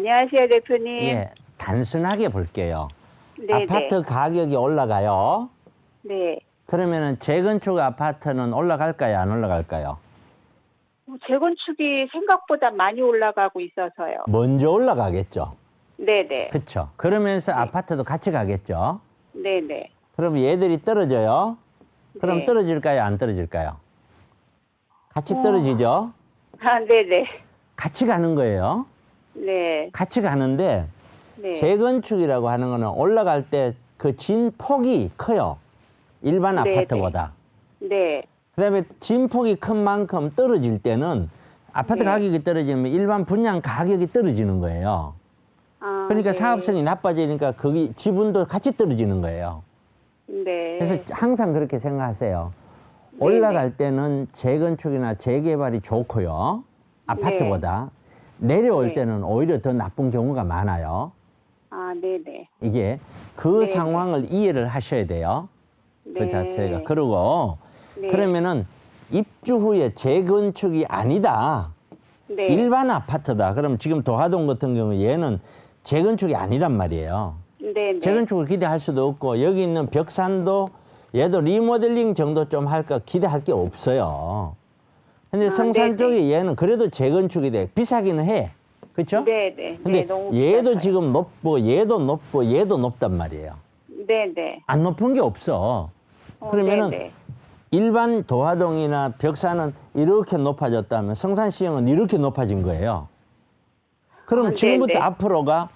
안녕하세요, 대표님. 예, 단순하게 볼게요. 네, 아파트 가격이 올라가요. 네. 그러면은 재건축 아파트는 올라갈까요? 안 올라갈까요? 뭐 재건축이 생각보다 많이 올라가고 있어서요. 먼저 올라가겠죠. 네, 네. 그렇죠. 그러면서 아파트도 같이 가겠죠. 네, 네. 그럼 얘들이 떨어져요. 그럼 네. 떨어질까요? 안 떨어질까요? 같이 어. 떨어지죠. 아, 네, 네. 같이 가는 거예요. 네. 같이 가는데 네. 재건축이라고 하는 거는 올라갈 때 그 진 폭이 커요. 일반 네, 아파트보다. 네. 그다음에 진 폭이 큰 만큼 떨어질 때는 아파트 네. 가격이 떨어지면 일반 분양 가격이 떨어지는 거예요. 아, 그러니까 네. 사업성이 나빠지니까 거기 지분도 같이 떨어지는 거예요. 네. 그래서 항상 그렇게 생각하세요. 네, 올라갈 때는 재건축이나 재개발이 좋고요. 아파트보다. 내려올 네. 때는 오히려 더 나쁜 경우가 많아요. 아, 네, 네. 이게 그 네. 상황을 이해를 하셔야 돼요. 그 네. 자체가. 그리고 네. 그러면은 입주 후에 재건축이 아니다. 네. 일반 아파트다. 그럼 지금 도하동 같은 경우 얘는 재건축이 아니란 말이에요. 네, 네. 재건축을 기대할 수도 없고 여기 있는 벽산도 얘도 리모델링 정도 좀 할까 기대할 게 없어요. 근데 아, 성산 네네. 쪽에 얘는 그래도 재건축이 돼. 비싸기는 해. 그렇죠? 네, 네. 근데 네, 너무 얘도 비싸서요. 지금 높고 얘도 높고 얘도 높단 말이에요. 네, 네. 안 높은 게 없어. 어, 그러면은 네, 네. 일반 도하동이나 벽산은 이렇게 높아졌다면 성산시형은 이렇게 높아진 거예요. 그럼 아, 지금부터 네네. 앞으로가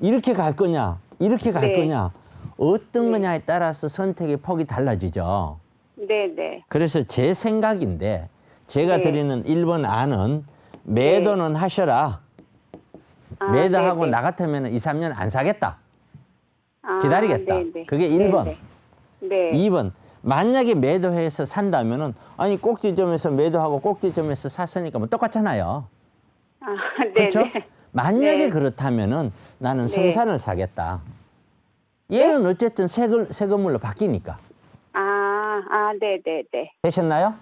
이렇게 갈 거냐, 이렇게 갈 네. 거냐, 어떤 네. 거냐에 따라서 선택의 폭이 달라지죠. 네, 네. 그래서 제 생각인데 제가 네. 드리는 1번 안은 매도는 하셔라. 아, 매도하고 네, 네. 나 같으면 2, 3년 안 사겠다. 아, 기다리겠다. 네, 네. 그게 네, 1번. 네. 네. 2번 만약에 매도해서 산다면은 아니 꼭지점에서 매도하고 꼭지점에서 샀으니까 뭐 똑같잖아요. 아, 네, 그렇죠? 네. 만약에 네. 그렇다면은 나는 네. 성산을 사겠다. 얘는 어쨌든 새 건물로 바뀌니까. 아, 아, 네, 네, 네. 되셨나요?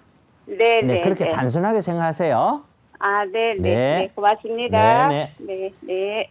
네, 네. 그렇게 네. 단순하게 생각하세요. 아, 네, 네. 네. 네. 고맙습니다. 네, 네, 네.